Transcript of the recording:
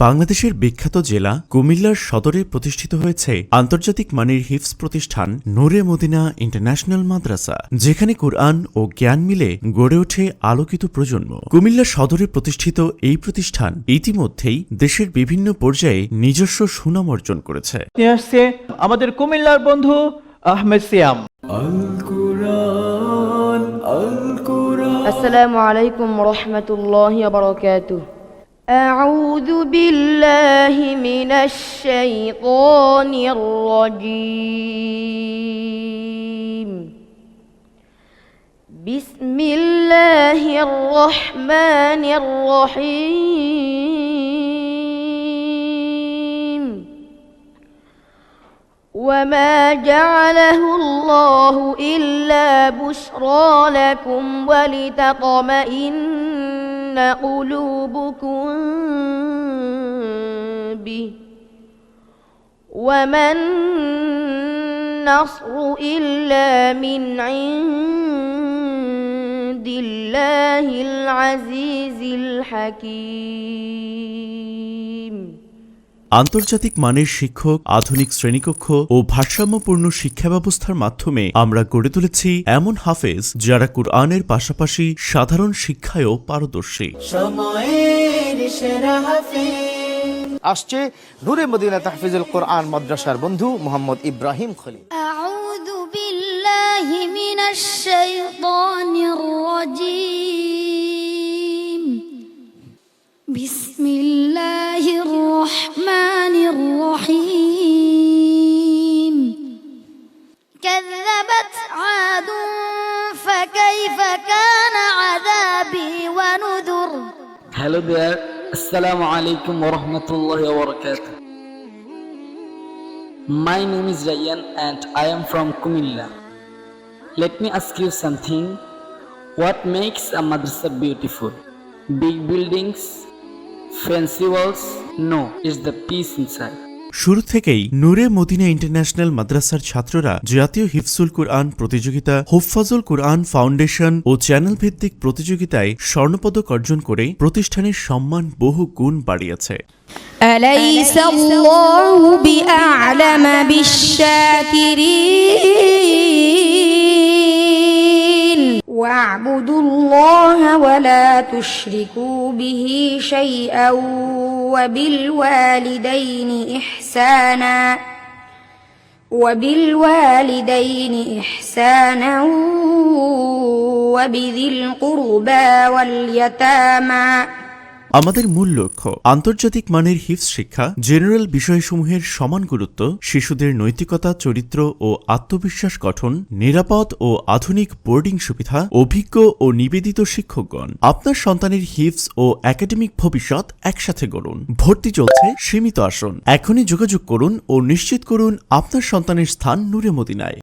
বাংলাদেশের বিখ্যাত জেলা কুমিল্লার সদরে প্রতিষ্ঠিত হয়েছে আন্তর্জাতিক মানের হিফস প্রতিষ্ঠান নূরে মদিনা ইন্টারন্যাশনাল মাদ্রাসা যেখানে কোরআন ও জ্ঞান মিলে গড়ে ওঠে আলোকিত প্রজন্ম। কুমিল্লা সদরে প্রতিষ্ঠিত এই প্রতিষ্ঠান ইতিমধ্যেই দেশের বিভিন্ন পর্যায়ে নিজস্ব সুনাম অর্জন করেছে। আমাদের কুমিল্লার বন্ধু আহমেদ সিয়াম। আসসালামু আলাইকুম রহমতুল্লাহ أعوذ بالله من الشيطان الرجيم. بسم الله الرحمن الرحيم. وما جعله الله إلا بشرى لكم ولتطمئن قلوبكم به وما النصر إلا من عند الله العزيز الحكيم আন্তর্জাতিক মানের শিক্ষক আধুনিক শ্রেণীকক্ষ ও ভারসাম্যপূর্ণ শিক্ষা ব্যবস্থার মাধ্যমে আমরা গড়ে তুলেছি এমন হাফেজ যারা কুরআনের পাশাপাশি সাধারণ শিক্ষায়ও পারদর্শী সময়ের সেরা হাফিজ আসছে নূরে মদিনা তাহফিজুল কোরআন মাদ্রাসার বন্ধু Mohammad Ibrahim Khalil أعوذ بالله من الشيطان الرجيم فكيف كان عذابي ونذر Hello there. Assalamu alaikum wa rahmatullahi wa barakatuh. My name is Ryan and I am from Kumilla. Let me ask you something. What makes a madrasa beautiful? Big buildings? Fancy walls? No, it's the peace inside. শুরু থেকেই নূরে Medina international মাদ্রাসার ছাত্ররা জাতীয় হিফসুল কুরআন প্রতিযোগিতা হুফাজুল কুরআন foundation ও channel ভিত্তিক প্রতিযোগিতায় স্বর্ণপদক অর্জন করে প্রতিষ্ঠানের সম্মান বহু গুণ বাড়িয়েছে أليس الله بأعلم بالشاكرين واعبدوا الله ولا تشركوا به شيئا وبالوالدين إحسانا وبالوالدين إحسانا وبذي القربى واليتامى. আমাদের মূল লক্ষ্য, আন্তর্জাতিক মানের হিফস শিক্ষা, জেনারেল বিষয়সমূহের সমান গুরুত্ব, শিশুদের নৈতিকতা, চরিত্র ও আত্মবিশ্বাস গঠন, নিরাপদ ও আধুনিক বোর্ডিং সুবিধা, অভিজ্ঞ ও নিবেদিত শিক্ষকগণ। আপনার সন্তানের হিফস ও একাডেমিক ভবিষ্যৎ একসাথে গড়ুন। ভর্তি চলছে, সীমিত আসন। এখনই যোগাযোগ করুন ও নিশ্চিত করুন আপনার সন্তানের স্থান নূরে মদিনায়।